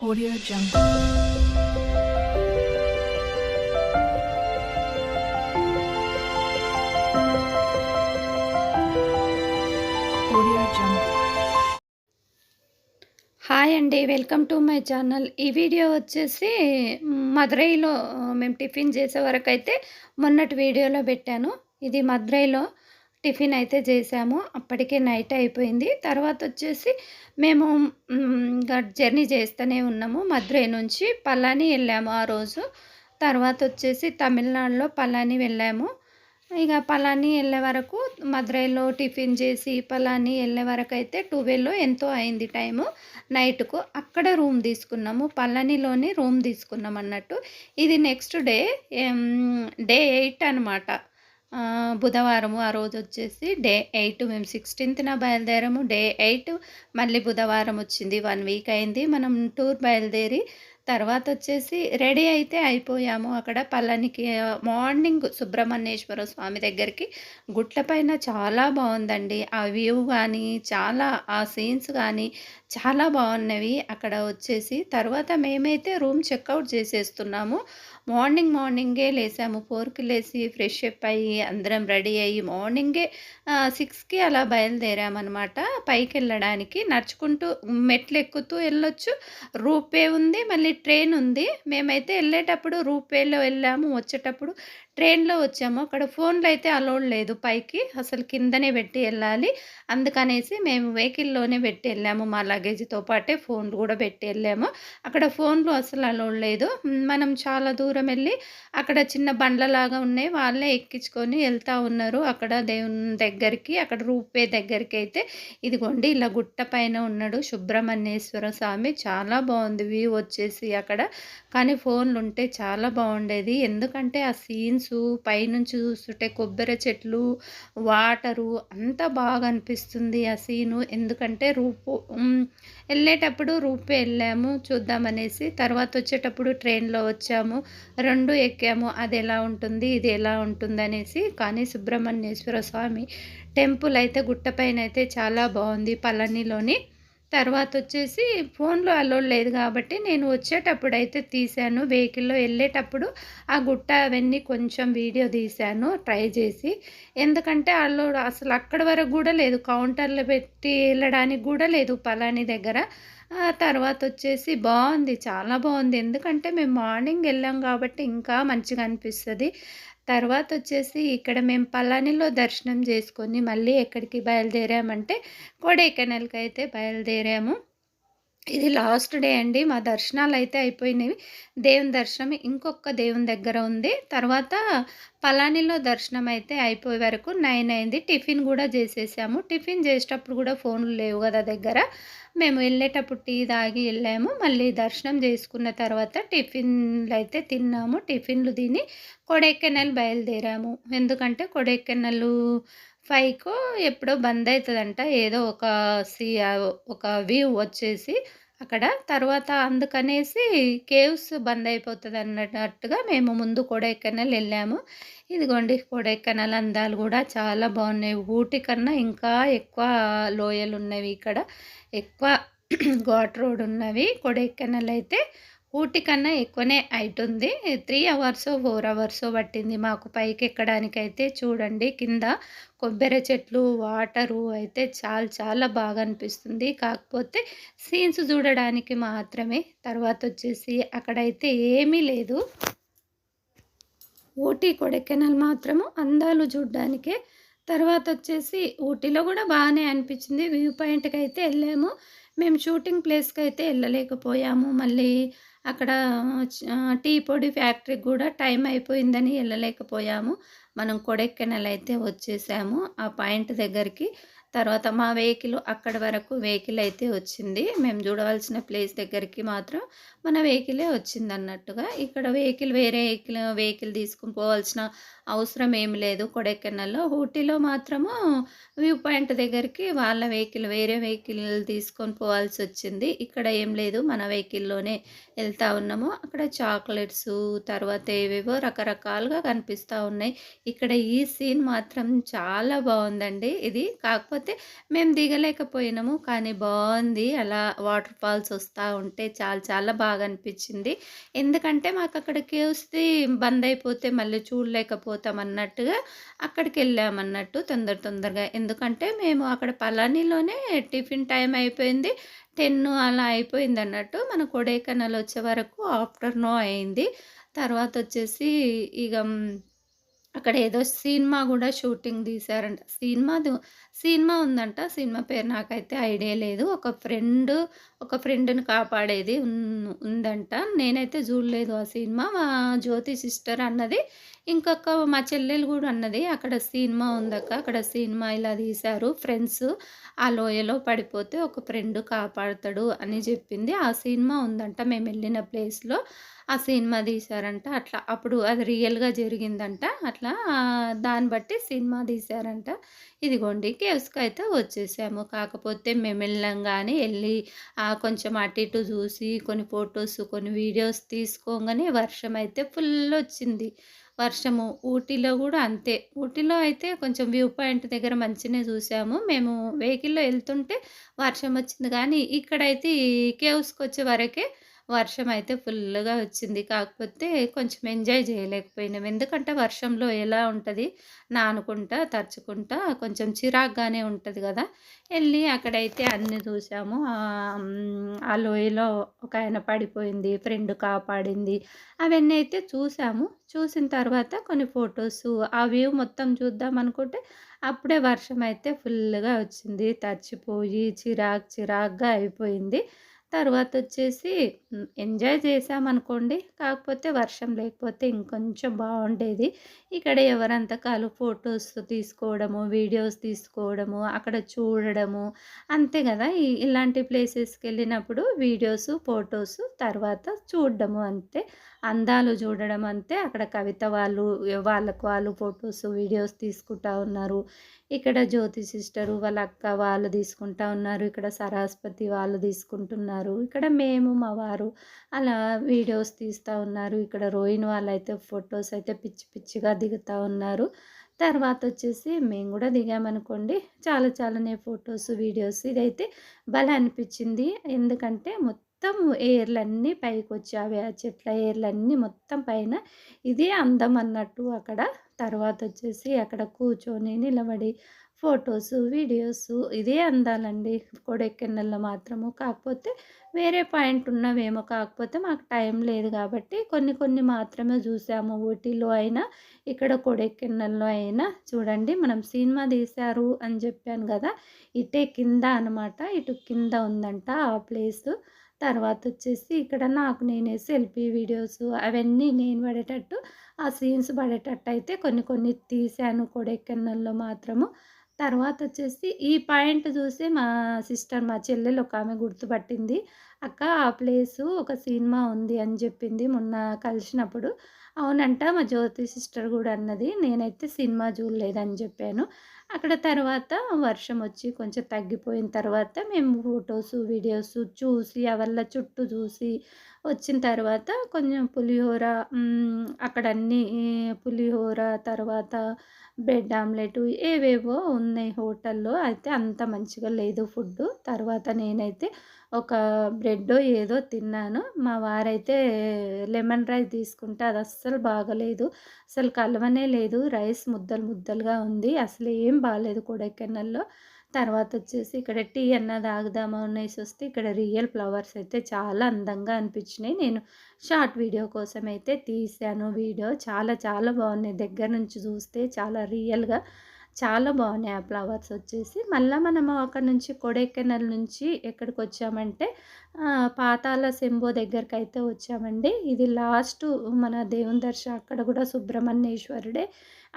Audio Jungle. Hi అండి welcome to my channel ఈ video వచ్చేసి మ్, మదురైలో మేము టిఫిన్ చేసే వరకు అయితే మొన్నటి వీడియోలో పెట్టాను. ఇది మదురైలో టిఫిన్ అయితే చేసాము. అప్పటికే నైట్ అయిపోయింది. తర్వాత వచ్చేసి మేము ఇంకా జర్నీ చేస్తూనే ఉన్నాము. మధురై నుంచి పలాని వెళ్ళాము ఆ రోజు. తర్వాత వచ్చేసి తమిళనాడులో పలాని వెళ్ళాము. ఇక పలాని వెళ్ళే వరకు మధురైలో టిఫిన్ చేసి పలాని వెళ్ళే వరకు అయితే టువెల్లో ఎంతో అయింది టైము. నైట్కు అక్కడ రూమ్ తీసుకున్నాము. పలానిలోనే రూమ్ తీసుకున్నాం అన్నట్టు ఇది నెక్స్ట్ డే డే ఎయిట్ అనమాట బుధవారము ఆ రోజు వచ్చేసి డే ఎయిట్ మేము సిక్స్టీన్త్న బయలుదేరాము. డే ఎయిట్ మళ్ళీ బుధవారం వచ్చింది. వన్ వీక్ అయింది. మనం టూర్ బయలుదేరి తర్వాత వచ్చేసి రెడీ అయితే అయిపోయాము అక్కడ పల్లనికి మార్నింగ్ సుబ్రహ్మణ్యేశ్వర స్వామి దగ్గరికి. గుట్లపైన చాలా బాగుందండి ఆ వ్యూ కానీ చాలా ఆ సీన్స్ కానీ చాలా బాగున్నవి అక్కడ వచ్చేసి తర్వాత మేమైతే రూమ్ చెక్అవుట్ చేసేస్తున్నాము. మార్నింగ్ మార్నింగే లేసాము. ఫోర్కి లేసి ఫ్రెష్ అప్ అయ్యి అందరం రెడీ అయ్యి మార్నింగే సిక్స్కి అలా బయలుదేరామన్నమాట. పైకి వెళ్ళడానికి నడుచుకుంటూ మెట్లు ఎక్కుతూ వెళ్ళొచ్చు రూపే ఉంది. మళ్ళీ ట్రైన్ ఉంది. మేమైతే వెళ్ళేటప్పుడు రూపేలో వెళ్ళాము. వచ్చేటప్పుడు ట్రైన్లో వచ్చాము. అక్కడ ఫోన్లు అయితే అలౌడ్ లేదు పైకి. అసలు కిందనే పెట్టి వెళ్ళాలి. అందుకనేసి మేము వెహికల్లోనే పెట్టి వెళ్ళాము. మా లగేజ్తో పాటే ఫోన్లు కూడా పెట్టి వెళ్ళాము. అక్కడ ఫోన్లు అసలు అలౌడ్ లేదు. మనం చాలా దూరం వెళ్ళి అక్కడ చిన్న బండ్లలాగా ఉన్నాయి. వాళ్ళే ఎక్కించుకొని వెళ్తా ఉన్నారు. అక్కడ దేవుని దగ్గరికి అక్కడ రూపే దగ్గరికి అయితే ఇదిగోండి ఇలా గుట్ట పైన ఉన్నాడు సుబ్రహ్మణ్యేశ్వర స్వామి. చాలా బాగుంది వ్యూ వచ్చేసి అక్కడ. కానీ ఫోన్లు ఉంటే చాలా బాగుండేది. ఎందుకంటే ఆ సీన్స్ పైనుంచి చూస్తుంటే కొబ్బరి చెట్లు వాటరు అంతా బాగా అనిపిస్తుంది ఆ సీను. ఎందుకంటే రూపు వెళ్ళేటప్పుడు రూపే వెళ్ళాము చూద్దామనేసి తర్వాత వచ్చేటప్పుడు ట్రైన్లో వచ్చాము రెండు ఎక్కాము అది ఎలా ఉంటుంది ఇది ఎలా ఉంటుంది అనేసి కానీ సుబ్రహ్మణ్యేశ్వర స్వామి టెంపుల్ అయితే గుట్టపైన అయితే చాలా బాగుంది పళనిలోని. తర్వాత వచ్చేసి ఫోన్లో అలౌడ్ లేదు కాబట్టి నేను వచ్చేటప్పుడు అయితే తీశాను. వెహికల్లో వెళ్ళేటప్పుడు ఆ గుట్ట అవన్నీ కొంచెం వీడియో తీశాను ట్రై చేసి. ఎందుకంటే అలౌడ్ అసలు అక్కడి వరకు కూడా లేదు. కౌంటర్లో పెట్టి వెళ్ళడానికి కూడా లేదు పలాని దగ్గర. తర్వాత వచ్చేసి బాగుంది చాలా బాగుంది ఎందుకంటే మేము మార్నింగ్ వెళ్ళాం కాబట్టి ఇంకా మంచిగా అనిపిస్తుంది. తర్వాత వచ్చేసి ఇక్కడ మేము పలానిలో దర్శనం చేసుకొని మళ్ళీ ఎక్కడికి బయలుదేరామంటే కొడైకెనాల్కి అయితే బయలుదేరాము. ఇది లాస్ట్ డే అండి. మా దర్శనాలు అయితే అయిపోయినవి. దేవుని దర్శనం ఇంకొక దేవుని దగ్గర ఉంది. తర్వాత పలానిలో దర్శనం అయితే అయిపోయే వరకు నైన్ అయింది. టిఫిన్ కూడా చేసేసాము. టిఫిన్ చేసేటప్పుడు కూడా ఫోన్లు లేవు కదా దగ్గర. మేము వెళ్ళేటప్పుడు టీ తాగి వెళ్ళాము. మళ్ళీ దర్శనం చేసుకున్న తర్వాత టిఫిన్లు అయితే తిన్నాము. టిఫిన్లు తిని కొడైకెనాల్ బయలుదేరాము. ఎందుకంటే కొడైకెనాల్ ఫైవ్కు ఎప్పుడో బంద్ అవుతుందంట ఏదో ఒక సి ఒక వ్యూ వచ్చేసి అక్కడ. తర్వాత అందుకనేసి కేవ్స్ బంద్ అయిపోతుంది అన్నట్టుగా మేము ముందు కొడైకెనాల్ వెళ్ళాము ఇదిగోండి కొడైకెనాల్ అందాలు కూడా చాలా బాగున్నాయి ఊటీ కన్నా ఇంకా ఎక్కువ లోయలు ఉన్నవి ఇక్కడ. ఎక్కువ ఘాట్ రోడ్ ఉన్నవి కొడైకెనాల్ అయితే ఊటీ కన్నా ఎక్కువనే హైట్ ఉంది త్రీ అవర్స్ ఫోర్ అవర్స్ పట్టింది మాకు. పైకి ఎక్కడానికి అయితే చూడండి కింద కొబ్బరి చెట్లు వాటరు అయితే చాలా చాలా బాగా అనిపిస్తుంది. కాకపోతే సీన్స్ చూడడానికి మాత్రమే. తర్వాత వచ్చేసి అక్కడైతే ఏమీ లేదు. ఊటీ కొడైకెనాల్ మాత్రము అందాలు చూడడానికే. తర్వాత వచ్చేసి ఊటీలో కూడా బాగానే అనిపించింది. వ్యూ పాయింట్కి అయితే వెళ్ళాము. మేము షూటింగ్ ప్లేస్కి అయితే వెళ్ళలేకపోయాము. మళ్ళీ అక్కడ టీ పొడి ఫ్యాక్టరీకి కూడా టైం అయిపోయిందని వెళ్ళలేకపోయాము. మనం కొడెక్కెనల్ అయితే వచ్చేసాము. ఆ పాయింట్ దగ్గరికి. తర్వాత మా వెహికల్ అక్కడ వరకు వెహికల్ అయితే వచ్చింది. మేము చూడవలసిన ప్లేస్ దగ్గరికి మాత్రం మన వెహికలే వచ్చింది అన్నట్టుగా ఇక్కడ వెహికల్ వేరే వెహికల్ వెహికల్ తీసుకుని పోవాల్సిన అవసరం ఏం లేదు కొడైకెనాల్‌లో. ఊటీలో మాత్రము వ్యూ పాయింట్ దగ్గరికి వాళ్ళ వెహికల్ వేరే వెహికల్ తీసుకొని పోవాల్సి వచ్చింది ఇక్కడ ఏం లేదు. మన వెహికల్‌లోనే వెళ్తూ ఉన్నాము. అక్కడ చాక్లెట్సు తర్వాత ఏవేవో రకరకాలుగా కనిపిస్తూ ఉన్నాయి. ఇక్కడ ఈ సీన్ మాత్రం చాలా బాగుందండి ఇది. కాకపోతే మేము దిగలేకపోయినాము. కానీ బాగుంది అలా వాటర్ ఫాల్స్ వస్తూ ఉంటే చాలా చాలా బాగా అనిపించింది ఎందుకంటే మాకు అక్కడ కేవ్స్‌ది బంద్ అయిపోతే మళ్ళీ చూడలేకపోతే అవుతామన్నట్టుగా అక్కడికి వెళ్ళామన్నట్టు తొందర తొందరగా. ఎందుకంటే మేము అక్కడ పళనిలోనే టిఫిన్ టైం అయిపోయింది. 10 అలా అయిపోయింది అన్నట్టు మన కొడైకెనాల్ వచ్చే వరకు ఆఫ్టర్‌నూన్ అయింది. తర్వాత వచ్చేసి ఇక అక్కడ ఏదో సినిమా కూడా షూటింగ్ తీశారంట. సినిమా సినిమా ఉందంట. సినిమా పేరు నాకైతే ఐడియా లేదు. ఒక ఫ్రెండ్ ఒక ఫ్రెండ్‌ని కాపాడేది ఉన్ ఉందంట. నేనైతే చూడలేదు ఆ సినిమా. మా జ్యోతి సిస్టర్ అన్నది. ఇంకొక మా చెల్లెలు కూడా అన్నది. అక్కడ సినిమా ఉందక్క. అక్కడ సినిమా ఇలా తీశారు. ఫ్రెండ్స్ ఆ లోయలో పడిపోతే ఒక ఫ్రెండ్ కాపాడతాడు అని చెప్పింది ఆ సినిమా ఉందంట మేము వెళ్ళిన ప్లేస్‌లో. ఆ సినిమా తీశారంట. అట్లా అప్పుడు అది రియల్‌గా జరిగిందంట. అట్లా దాన్ని బట్టి సినిమా తీశారంట. ఇదిగోండి కేవ్స్‌కైతే వచ్చేసాము. కాకపోతే మేమెళ్ళంగానే వెళ్ళంగానే వెళ్ళి కొంచెం అటు ఇటు చూసి కొన్ని ఫొటోస్ కొన్ని వీడియోస్ తీసుకోంగానే వర్షమైతే ఫుల్లొచ్చింది. వర్షము. ఊటీలో కూడా అంతే. ఊటీలో అయితే కొంచెం వ్యూ పాయింట్ దగ్గర మంచినే చూసాము మేము వెహికల్‌లో వెళ్తుంటే వర్షం వచ్చింది కానీ ఇక్కడైతే ఈ కేవ్స్‌కొచ్చే వరకే వర్షం అయితే ఫుల్లుగా వచ్చింది. కాకపోతే కొంచెం ఎంజాయ్ చేయలేకపోయినాం ఎందుకంటే వర్షంలో ఎలా ఉంటుంది నానుకుంటా, తరుచుకుంటా కొంచెం చిరాగ్గానే ఉంటుంది కదా వెళ్ళి అక్కడైతే అన్నీ చూసాము ఆ లోయలో ఒక ఆయన పడిపోయింది. ఫ్రెండ్ కాపాడింది. అవన్నీ అయితే చూసాము. చూసిన తర్వాత కొన్ని ఫొటోస్ ఆ వ్యూ మొత్తం చూద్దాం అనుకుంటే అప్పుడే అయితే ఫుల్గా వచ్చింది. తడిచిపోయి చిరాక్ చిరాక్గా అయిపోయింది. తర్వాత వచ్చేసి ఎంజాయ్ చేసామనుకోండి కాకపోతే వర్షం లేకపోతే ఇంకొంచెం బాగుండేది ఇక్కడ ఎవరంతా కాలు ఫొటోస్ తీసుకోవడము, వీడియోస్ తీసుకోవడము, అక్కడ చూడడము అంతే కదా. ఇలాంటి ప్లేసెస్కి వెళ్ళినప్పుడు వీడియోస్ ఫొటోస్ తర్వాత చూడడము అంతే. అందాలు చూడడం అంతే. అక్కడ కవిత వాళ్ళు వాళ్ళకు వాళ్ళు ఫొటోస్ వీడియోస్ తీసుకుంటా ఉన్నారు. ఇక్కడ జ్యోతి సిస్టరు, వాళ్ళ అక్క వాళ్ళు తీసుకుంటా ఉన్నారు. ఇక్కడ సరస్వతి వాళ్ళు తీసుకుంటున్నారు. ఇక్కడ మేము, మా వారు అలా వీడియోస్ తీస్తా ఉన్నారు. ఇక్కడ రోహిణి వాళ్ళైతే ఫొటోస్ అయితే పిచ్చి పిచ్చిగా దిగుతూ ఉన్నారు. తర్వాత వచ్చేసి మేము కూడా దిగామనుకోండి. చాలా చాలానే ఫొటోస్ వీడియోస్ ఇదైతే భలే అనిపించింది ఎందుకంటే మొత్తం మొత్తం ఏర్లన్నీ పైకొచ్చావి. ఆ చెట్ల ఏర్లన్నీ మొత్తం పైన ఇదే అందం అన్నట్టు అక్కడ. తర్వాత వచ్చేసి అక్కడ కూర్చొని, నిలబడి ఫొటోస్ వీడియోస్ ఇదే అందాలండి కొడైకెనాల్‌లో మాత్రము. కాకపోతే వేరే పాయింట్ ఉన్నవేమో కాకపోతే మాకు టైం లేదు కాబట్టి కొన్ని కొన్ని మాత్రమే చూసాము ఊటీలో అయినా, ఇక్కడ కొడైకెనాల్‌లో అయినా. చూడండి మనం సినిమా తీశారు అని చెప్పాను కదా ఇటే కింద అనమాట. ఇటు కింద ఉందంట ఆ ప్లేసు. తర్వాత వచ్చేసి ఇక్కడ నాకు నేనే సెల్ఫీ వీడియోస్ అవన్నీ నేను పడేటట్టు ఆ సీన్స్ పడేటట్టయితే కొన్ని కొన్ని తీశాను కొడైకెనాల్‌లో మాత్రము. తర్వాత వచ్చేసి ఈ పాయింట్ చూసి మా సిస్టర్ మా చెల్లెలు ఒక ఆమె గుర్తుపట్టింది. అక్క ఆ ప్లేసు ఒక సినిమా ఉంది అని చెప్పింది మొన్న కలిసినప్పుడు. అవునంట మా జ్యోతి సిస్టర్ కూడా అన్నది. నేనైతే సినిమా చూడలేదని చెప్పాను అక్కడ తర్వాత వర్షం వచ్చి కొంచెం తగ్గిపోయిన తర్వాత మేము ఫొటోస్ వీడియోస్ చూసి అవల్ల చుట్టూ చూసి వచ్చిన తర్వాత కొంచెం పులిహోర అక్కడ అన్నీ పులిహోర తర్వాత బ్రెడ్ ఆమ్లెటు ఏవేవో ఉన్నాయి హోటల్‌లో. అయితే అంత మంచిగా లేదు ఫుడ్డు. తర్వాత నేనైతే ఒక బ్రెడ్ ఏదో తిన్నాను. మా వారైతే లెమన్ రైస్ తీసుకుంటే అది అస్సలు బాగాలేదు. అసలు కలవనే లేదు. రైస్ ముద్దలు ముద్దలుగా ఉంది. అసలేం బాగలేదు కొడైకెనాల్‌లో. తర్వాత వచ్చేసి ఇక్కడ టీ అన్న తాగుదాము అనేసొస్తే ఇక్కడ రియల్ ఫ్లవర్స్ అయితే చాలా అందంగా అనిపించినాయి. నేను షార్ట్ వీడియో కోసం అయితే తీశాను వీడియో. చాలా చాలా బాగున్నాయి దగ్గర నుంచి చూస్తే చాలా రియల్‌గా చాలా బాగున్నాయి ఆ ఫ్లవర్స్ వచ్చేసి. మళ్ళీ మనము అక్కడ నుంచి కొడైకెనాల్ నుంచి ఎక్కడికి వచ్చామంటే పాతాళ శంభో దగ్గరకైతే వచ్చామండి. ఇది లాస్ట్ మన దేవుని దర్శ అక్కడ కూడా సుబ్రహ్మణ్యేశ్వరుడే.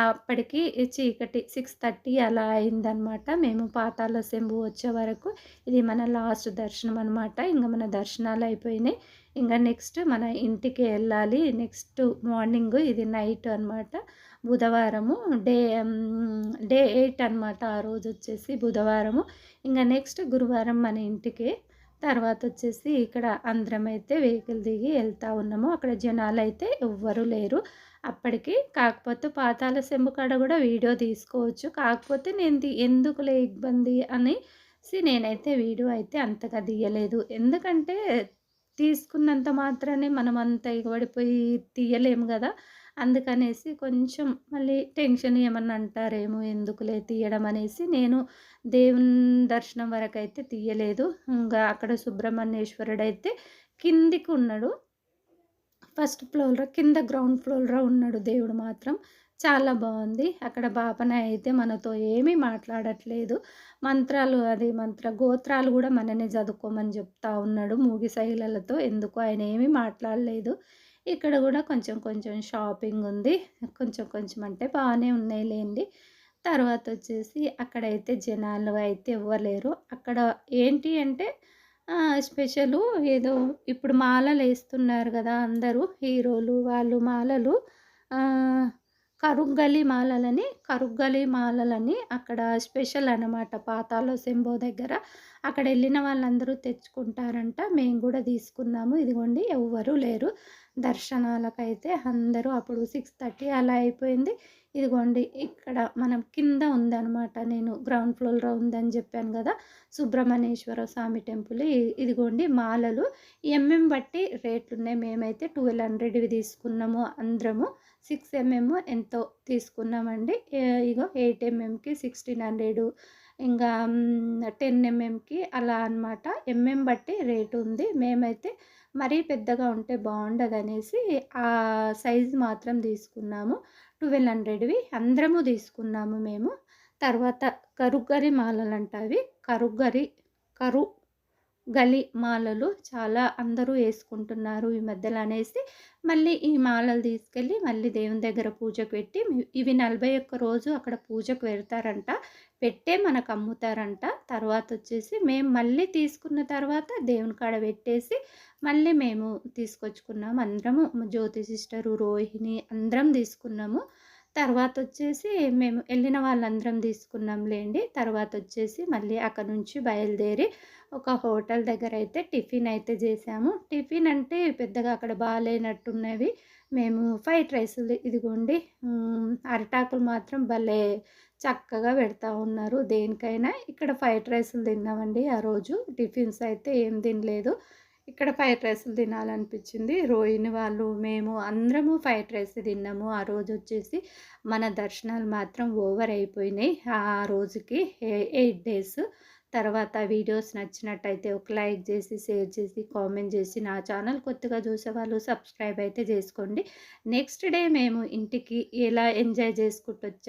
అప్పటికి చీకటి సిక్స్ థర్టీ అలా అయిందనమాట మేము పాతాల శంభు వచ్చే వరకు ఇది మన లాస్ట్ దర్శనం అనమాట ఇంకా మన దర్శనాలు అయిపోయినాయి ఇంకా నెక్స్ట్ మన ఇంటికి వెళ్ళాలి నెక్స్ట్ మార్నింగ్ ఇది నైట్ అనమాట బుధవారము డే డే ఎయిట్ అనమాట ఆ రోజు వచ్చేసి బుధవారము. ఇంకా నెక్స్ట్ గురువారం మన ఇంటికి తర్వాత వచ్చేసి ఇక్కడ అందరం అయితే వెహికల్ దిగి వెళ్తూ ఉన్నాము. అక్కడ జనాలు అయితే ఎవ్వరూ లేరు. అప్పటికి కాకపోతే పాతాల సెంబు కాడ కూడా వీడియో తీసుకోవచ్చు. కాకపోతే నేను ఎందుకులే ఇబ్బంది అనేసి నేనైతే వీడియో అయితే అంతగా తీయలేదు. ఎందుకంటే తీసుకున్నంత మాత్రానే మనం అంత ఎగబడిపోయి తీయలేము కదా. అందుకనేసి కొంచెం మళ్ళీ టెన్షన్ ఏమన్నా అంటారేమో ఎందుకులే తీయడం అనేసి నేను దేవుని దర్శనం వరకు అయితే తీయలేదు. ఇంకా అక్కడ సుబ్రహ్మణ్యేశ్వరుడు అయితే కిందికి ఉన్నాడు ఫస్ట్ ఫ్లోర్లో కింద గ్రౌండ్ ఫ్లోర్లో ఉన్నాడు దేవుడు మాత్రం. చాలా బాగుంది. అక్కడ బాపన అయితే మనతో ఏమీ మాట్లాడట్లేదు. మంత్రాలు అది మంత్ర గోత్రాలు కూడా మననే చదువుకోమని చెప్తా ఉన్నాడు. మూగి శైలలతో ఎందుకు ఆయన ఏమీ మాట్లాడలేదు. ఇక్కడ కూడా కొంచెం కొంచెం షాపింగ్ ఉంది. కొంచెం కొంచెం అంటే బాగానే ఉన్నాయి లేండి తర్వాత వచ్చేసి అక్కడైతే జనాలు అయితే ఇవ్వలేరు అక్కడ ఏంటి అంటే స్పెషలు ఏదో ఇప్పుడు మాలలు వేస్తున్నారు కదా అందరూ హీరోలు వాళ్ళు మాలలు కరుగ్గలి మాలలని కరుగ్గలి మాలలని అక్కడ స్పెషల్ అనమాట పాతాలో శంభో దగ్గర. అక్కడ వెళ్ళిన వాళ్ళందరూ తెచ్చుకుంటారంట మేము కూడా తీసుకున్నాము ఇదిగోండి ఎవ్వరూ లేరు. దర్శనాలకైతే అందరూ అప్పుడు సిక్స్ థర్టీ అలా అయిపోయింది. ఇదిగోండి ఇక్కడ మనం కింద ఉందనమాట నేను గ్రౌండ్ ఫ్లోర్లో ఉందని చెప్పాను కదా సుబ్రహ్మణ్యేశ్వర స్వామి టెంపుల్. ఇదిగోండి మాలలు. ఎంఎం బట్టి రేట్లు ఉన్నాయి మేమైతే ట్వెల్వ్ హండ్రెడ్వి తీసుకున్నాము అందరము. సిక్స్ ఎంఎం ఎంతో తీసుకున్నామండి. ఇగో ఎయిట్ ఎంఎంకి సిక్స్టీన్ హండ్రెడ్ ఇంకా టెన్ ఎంఎంకి అలా అనమాట ఎంఎం బట్టి రేటు ఉంది. మేమైతే మరీ పెద్దగా ఉంటే బాగుండదు అనేసి ఆ సైజు మాత్రం తీసుకున్నాము. ట్వెల్వ్ హండ్రెడ్వి అందరము తీసుకున్నాము మేము. తర్వాత కరుగ్గరి మాలలు అంటవి కరుగ్గరి కరు గలి మాలలు చాలా అందరూ వేసుకుంటున్నారు ఈ మధ్యలో అనేసి మళ్ళీ ఈ మాలలు తీసుకెళ్ళి మళ్ళీ దేవుని దగ్గర పూజకు పెట్టి ఇవి నలభై ఒక్క రోజు అక్కడ పూజకు పెడతారంట పెట్టే మనకు అమ్ముతారంట. తర్వాత వచ్చేసి మేము మళ్ళీ తీసుకున్న తర్వాత దేవుని కాడ పెట్టేసి మళ్ళీ మేము తీసుకొచ్చుకున్నాము అందరము జ్యోతి సిస్టరు రోహిణి అందరం తీసుకున్నాము. తర్వాత వచ్చేసి మేము వెళ్ళిన వాళ్ళందరం తీసుకున్నాం లేండి తర్వాత వచ్చేసి మళ్ళీ అక్కడ నుంచి బయలుదేరి ఒక హోటల్ దగ్గర అయితే టిఫిన్ అయితే చేసాము. టిఫిన్ అంటే పెద్దగా అక్కడ బాగాలేనట్టున్నవి. మేము ఫ్రైడ్ రైసులు ఇదిగోండి అరిటాకులు మాత్రం భలే చక్కగా పెడతా ఉన్నారు. దేనికైనా ఇక్కడ ఫ్రైడ్ రైసులు తిన్నామండి ఆ రోజు. టిఫిన్స్ అయితే ఏం తినలేదు. ఇక్కడ ఫ్రైడ్ రైస్లు తినాలనిపించింది. రోహిణి వాళ్ళు మేము అందరము ఫ్రైడ్ రైస్ తిన్నాము. ఆ రోజు వచ్చేసి మన దర్శనాలు మాత్రం ఓవర్ అయిపోయినాయి. ఆ రోజుకి ఎయిట్ డేస్ తర్వాత వీడియోస్ నచ్చినట్టయితే ఒక లైక్ చేసి షేర్ చేసి కామెంట్ చేసి నా ఛానల్ కొత్తగా చూసే వాళ్ళు సబ్స్క్రైబ్ అయితే చేసుకోండి. నెక్స్ట్ డే మేము ఇంటికి ఎలా ఎంజాయ్ చేసుకుంటూ